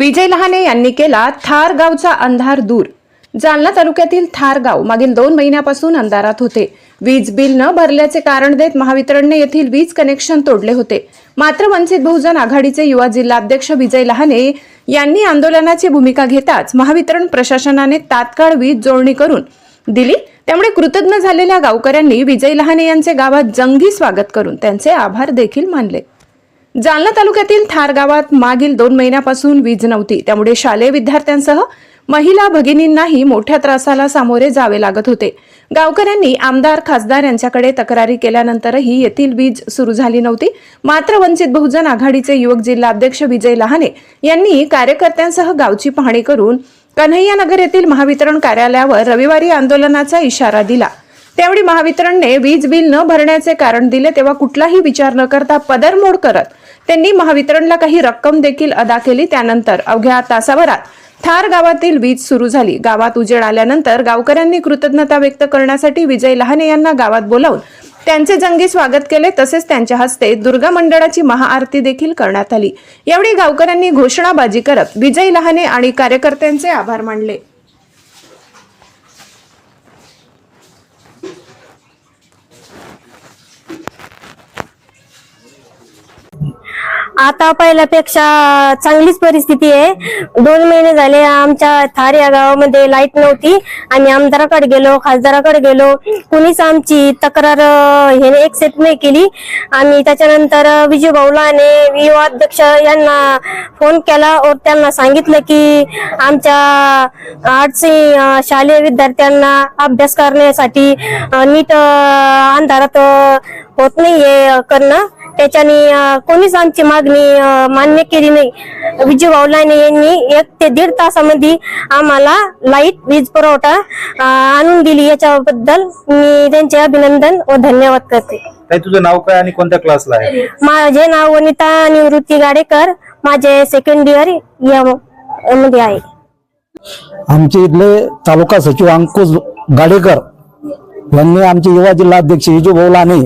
विजय लहाने यांनी केला थार गावचा अंधार दूर. जालना तालुक्यातील थार गाव मागील दोन महिन्यापासून अंधारात होते. वीज बिल न भरल्याचे कारण देत महावितरणने येथील वीज कनेक्शन तोडले होते. मात्र वंचित बहुजन आघाडीचे युवा जिल्हाध्यक्ष विजय लहाने यांनी आंदोलनाची भूमिका घेताच महावितरण प्रशासनाने तात्काळ वीज जोडणी करून दिली. त्यामुळे कृतज्ञ झालेल्या गावकऱ्यांनी विजय लहाने यांचे गावात जंगी स्वागत करून त्यांचे आभार देखील मानले. जालना तालुक्यातील थार गावात मागील दोन महिन्यापासून वीज नव्हती. त्यामुळे शालेय विद्यार्थ्यांसह महिला भगिनींनाही मोठ्या त्रासाला सामोरे जावे लागत होते. गावकऱ्यांनी आमदार खासदार यांच्याकडे तक्रारी केल्यानंतरही येथील वीज सुरू झाली नव्हती. मात्र वंचित बहुजन आघाडीचे युवक जिल्हा अध्यक्ष विजय लहाने यांनी कार्यकर्त्यांसह गावची पाहणी करून कन्हैयानगर येथील महावितरण कार्यालयावर रविवारी आंदोलनाचा इशारा दिला. त्यावेळी महावितरणने वीज बिल न भरण्याचे कारण दिले तेव्हा कुठलाही विचार न करता पदरमोड करत त्यांनी महावितरणला काही रक्कम देखील अदा केली. त्यानंतर अवघ्या तासाभरात थार गावातील वीज सुरू झाली. गावात उजेड आल्यानंतर गावकऱ्यांनी कृतज्ञता व्यक्त करण्यासाठी विजय लहाने यांना गावात बोलावून त्यांचे जंगी स्वागत केले. तसेच त्यांच्या हस्ते दुर्गा मंडळाची महाआरती देखील करण्यात आली. यावेळी गावकऱ्यांनी घोषणाबाजी करत विजय लहाने आणि कार्यकर्त्यांचे आभार मानले. आता पहिल्यापेक्षा चांगलीच परिस्थिती आहे. दोन महिने झाले आमच्या थार या गावामध्ये लाइट नव्हती आम्ही आमदाराकडे गेलो खासदाराकडे गेलो. कुणीच आमची तक्रार हे एक्सेप्ट नाही केली. आम्ही त्याच्यानंतर विजय भाऊलाने विवाध्यक्ष अध्यक्ष यांना फोन केला व त्यांना सांगितलं की आमच्या आर्टसी शालेय विद्यार्थ्यांना अभ्यास करण्यासाठी नीट अंधारात होत नाहीये करणं. त्याच्याने कोणीच आमची मागणी मान्य केली नाही. विजय भाऊलाने यांनी एक ते दीड तासामध्ये आम्हाला लाइट वीज पुरवठा आणून दिली. याच्याबद्दल मी त्यांचे अभिनंदन व धन्यवाद करते. ताई तुझं नाव काय आणि कोणत्या क्लासला आहे? माझे नाव वनिता निवृत्ती गाडेकर. माझे सेकंड इयर या मध्ये आहे. आमचे इथले तालुका सचिव अंकुश गाडेकर यांनी आमचे युवा जिल्हा अध्यक्ष विजू भाऊ लाने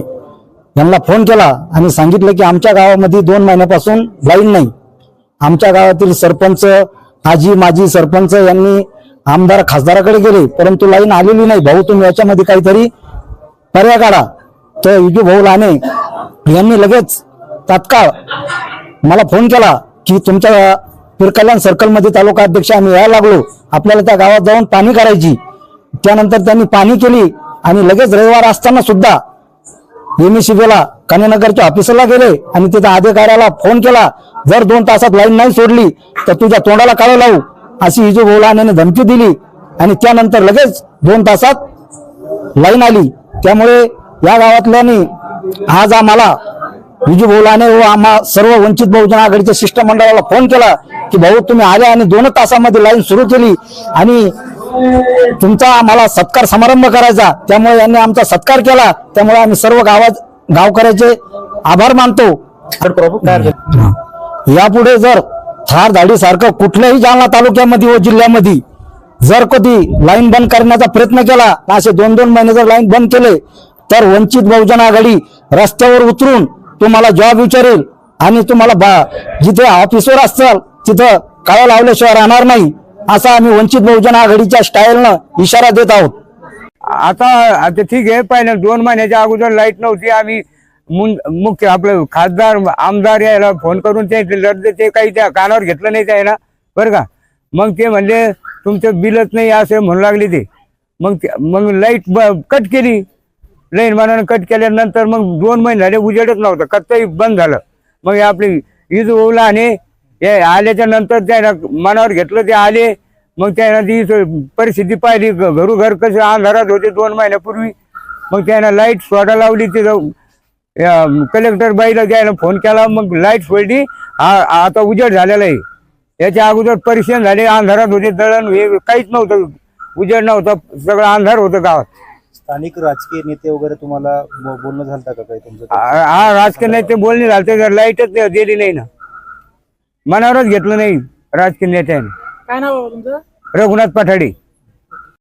यांना फोन केला आणि सांगितलं की आमच्या गावामध्ये दोन महिन्यापासून लाईन नाही. आमच्या गावातील सरपंच आजी माजी सरपंच यांनी आमदार खासदाराकडे गेले परंतु लाईन आलेली नाही. भाऊ तुम्ही याच्यामध्ये काहीतरी पर्याय काढा. तर युगी भाऊ लाने यांनी लगेच तात्काळ मला फोन केला की तुमच्या पिरकल्याण सर्कलमध्ये तालुका अध्यक्ष आम्ही यायला लागलो. आपल्याला त्या गावात जाऊन पाणी करायची त्यानंतर त्यांनी पाणी केली आणि लगेच रविवार असताना सुद्धा एमएसीबीला कन्यानगरच्या ऑफिसला गेले आणि तिथं अधिकाऱ्याला फोन केला जर दोन तासात लाईन नाही सोडली तर तुझ्या तोंडाला काळं लावू अशी हिजू बोलाने धमकी दिली. आणि त्यानंतर लगेच दोन तासात लाईन आली. त्यामुळे या गावातल्यानी आज आम्हाला विजू बोलाने व आम्हा सर्व वंचित बहुजन आघाडीच्या शिष्टमंडळाला फोन केला की भाऊ तुम्ही आले आणि दोन तासामध्ये लाईन सुरू केली आणि तुमचा आम्हाला सत्कार समारंभ करायचा त्यामुळे यांनी आमचा सत्कार केला त्यामुळे आम्ही सर्व गावात गावकऱ्याचे आभार मानतो? यापुढे जर झाडी सारखं कुठल्याही जालना तालुक्यामध्ये व जिल्ह्यामध्ये जर कधी लाईन बंद करण्याचा प्रयत्न केला असे दोन दोन महिने जर लाईन बंद केले तर वंचित बहुजन आघाडी रस्त्यावर उतरून तुम्हाला जॉब विचारेल आणि तुम्हाला बा- जिथे ऑफिसवर असाल तिथं काळं लावल्याशिवाय राहणार नाही असा आम्ही वंचित बहुजन आघाडीच्या स्टाईलनं इशारा देत आहोत. आता आता ठीक आहे पाहिलं दोन महिन्याच्या अगोदर लाइट नव्हती. आम्ही मुख्य आपलं खासदार आमदार यायला फोन करून ते लढ ते काही त्या कानावर घेतलं नाही त्याला बरं का? मग ते म्हणले तुमचं बिलच नाही असे म्हणू लागले ते. मग मग लाइट कट केली. लाईन मानानं कट केल्यानंतर मग दोन महिने झाले उजेडच नव्हतं. कत्तही बंद झालं. मग आपली ईद ओला आणि हे आल्याच्यानंतर त्याला मनावर घेतलं ते आले मग त्यानं ती परिस्थिती पाहिली घरोघर कसे अंधारात होते दोन महिन्यापूर्वी. मग त्यानं लाइट सोडा लावली तिथं. कलेक्टर बाईला त्यानं फोन केला मग लाइट सोडली. आता उजेड झालेला आहे. याच्या अगोदर परेशान झाले अंधारात होते दळण हे काहीच नव्हतं. उजेड नव्हता सगळं अंधार होतं गावात. स्थानिक राजकीय नेते वगैरे तुम्हाला बोलणं झालं का काही तुमचं? हा राजकीय नाही ते बोलणे झाले तर लाईटच दिली नाही ना. मनावरच घेतलं नाही राजकीय नेत्याने. काय नाव तुमचं? रघुनाथ पठाडे.